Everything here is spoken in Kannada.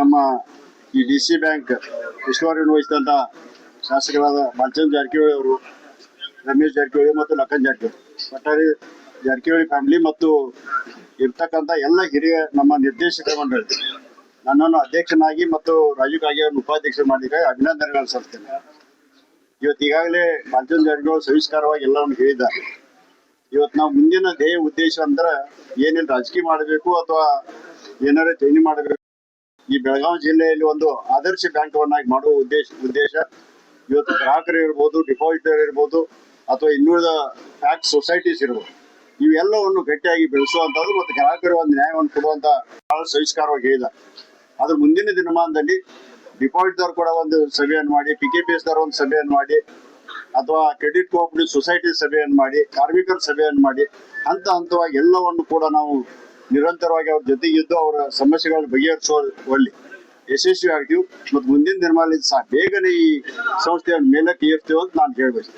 ನಮ್ಮ ಈ ಡಿ ಸಿ ಬ್ಯಾಂಕ್ ಉಸ್ತುವಾರಿಯನ್ನು ವಹಿಸಿದಂತ ಶಾಸಕರಾದ ಮಲ್ಚಂದ್ ಜಾರಕಿಹೊಳಿ ಅವರು, ರಮೇಶ್ ಜಾರಕಿಹೊಳಿ ಮತ್ತು ಲಕ್ಕನ್ ಜಾರಕಿಹೊಳಿ. ಒಟ್ಟಾರೆ ಜಾರಕಿಹೊಳಿ ಫ್ಯಾಮಿಲಿ ಮತ್ತು ಇರ್ತಕ್ಕಂಥ ಎಲ್ಲ ಹಿರಿಯ ನಮ್ಮ ನಿರ್ದೇಶಕ ಮಂಡಳಿ. ನನ್ನನ್ನು ಅಧ್ಯಕ್ಷನಾಗಿ ಮತ್ತು ರಾಜೀವ್ ಅವರನ್ನು ಉಪಾಧ್ಯಕ್ಷರು ಮಾಡಿದಾಗ ಅಭಿನಂದನೆಗಳನ್ನು ಸಲ್ಲಿಸ್ತೇನೆ. ಇವತ್ತು ಈಗಾಗಲೇ ಮಲ್ಚಂದ್ ಜಾರಕಿಹೊಳಿ ಸವಿಸ್ಕಾರವಾಗಿ ಎಲ್ಲವನ್ನು ಹೇಳಿದ್ದಾರೆ. ಇವತ್ತು ನಾವು ಮುಂದಿನ ಧ್ಯೇಯ ಉದ್ದೇಶ ಅಂದ್ರೆ ಏನೇನು ರಾಜಕೀಯ ಮಾಡಬೇಕು ಅಥವಾ ಏನಾರ ಚೇಂಜ್ ಮಾಡಬೇಕು ಈ ಬೆಳಗಾವಿ ಜಿಲ್ಲೆಯಲ್ಲಿ ಒಂದು ಆದರ್ಶ ಬ್ಯಾಂಕವನ್ನಾಗಿ ಮಾಡುವ ಉದ್ದೇಶ ಉದ್ದೇಶ ಇವತ್ತು ಗ್ರಾಹಕರು ಇರ್ಬೋದು ಡಿಪಾಸಿಟರ್ ಇರ್ಬೋದು, ಅಥವಾ ಇನ್ನುಳಿದ ಟ್ಯಾಕ್ಸ್ ಸೊಸೈಟೀಸ್ ಇರ್ಬೋದು. ಇವೆಲ್ಲವನ್ನು ಗಟ್ಟಿಯಾಗಿ ಬೆಳೆಸುವಂತದ್ದು ಮತ್ತು ಗ್ರಾಹಕರು ಒಂದು ನ್ಯಾಯವನ್ನು ಕೊಡುವಂತ ಬಹಳ ಸವಿಸ್ಕಾರವಾಗಿ ಹೇಳಿದ. ಅದ್ರ ಮುಂದಿನ ದಿನಮಾನದಲ್ಲಿ ಡಿಪಾಸಿಟ್ದವ್ರು ಕೂಡ ಒಂದು ಸಭೆಯನ್ನು ಮಾಡಿ ಪಿ ಕೆ ಪಿ ಎಸ್ ಒಂದು ಸಭೆಯನ್ನು ಮಾಡಿ, ಅಥವಾ ಕ್ರೆಡಿಟ್ ಕೋಆಪರೇಟಿವ್ ಸೊಸೈಟಿ ಸಭೆಯನ್ನು ಮಾಡಿ, ಕಾರ್ಮಿಕರ ಸಭೆಯನ್ನು ಮಾಡಿ, ಹಂತ ಹಂತವಾಗಿ ಎಲ್ಲವನ್ನು ಕೂಡ ನಾವು ನಿರಂತರವಾಗಿ ಅವ್ರ ಜೊತೆಗಿದ್ದು ಅವರ ಸಮಸ್ಯೆಗಳನ್ನು ಬಗೆಹರಿಸುವಲ್ಲಿ ಯಶಸ್ವಿ ಆಗ್ತೀವಿ ಮತ್ತು ಮುಂದಿನ ದಿನಮಾನದಲ್ಲಿ ಸಹ ಬೇಗನೆ ಈ ಸಂಸ್ಥೆಯನ್ನು ಮೇಲಕ್ಕೆ ಏರ್ತೀವಿ ಅಂತ ನಾನು ಹೇಳ್ಬೇಕು